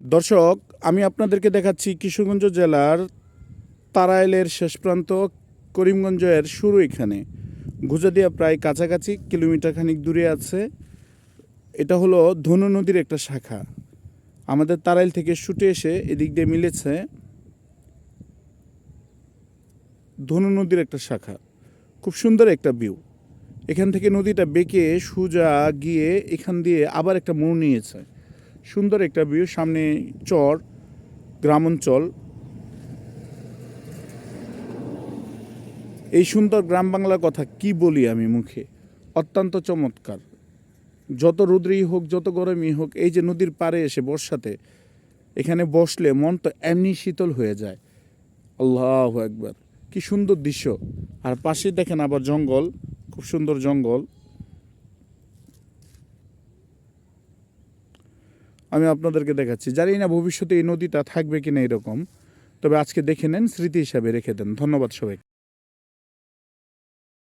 দর্শক, আমি আপনাদেরকে দেখাচ্ছি কিশোরগঞ্জ জেলার তারাইলের শেষ প্রান্ত, করিমগঞ্জের শুরু এখানে। গুজাদিয়া প্রায় কাছাকাছি, কিলোমিটার খানিক দূরে আছে। এটা হলো ধনু নদীর একটা শাখা। আমাদের তারাইল থেকে ছুটে এসে এদিক দিয়ে মিলেছে ধনু নদীর একটা শাখা। খুব সুন্দর একটা ভিউ। এখান থেকে নদীটা বেঁকে সোজা গিয়ে এখান দিয়ে আবার একটা মোড় নিয়েছে। সুন্দর একটা ভিউ সামনে চর গ্রাম অঞ্চল এই সুন্দর গ্রাম বাংলার কথা কি বলি আমি মুখে? অত্যন্ত চমৎকার। যত রুদ্রেই হোক, যত গরমই হোক, এই যে নদীর পাড়ে এসে বর্ষাতে এখানে বসলে মন তো এমনি শীতল হয়ে যায়। আল্লাহ একবার কি সুন্দর দৃশ্য। আর পাশে দেখেন আবার জঙ্গল, খুব সুন্দর জঙ্গল। আমি আপনাদেরকে দেখাচ্ছি। জানি না ভবিষ্যতে এই নদীটা থাকবে কিনা এরকম। তবে আজকে দেখে নেন, স্মৃতি হিসাবে রেখে দেন। ধন্যবাদ সবাই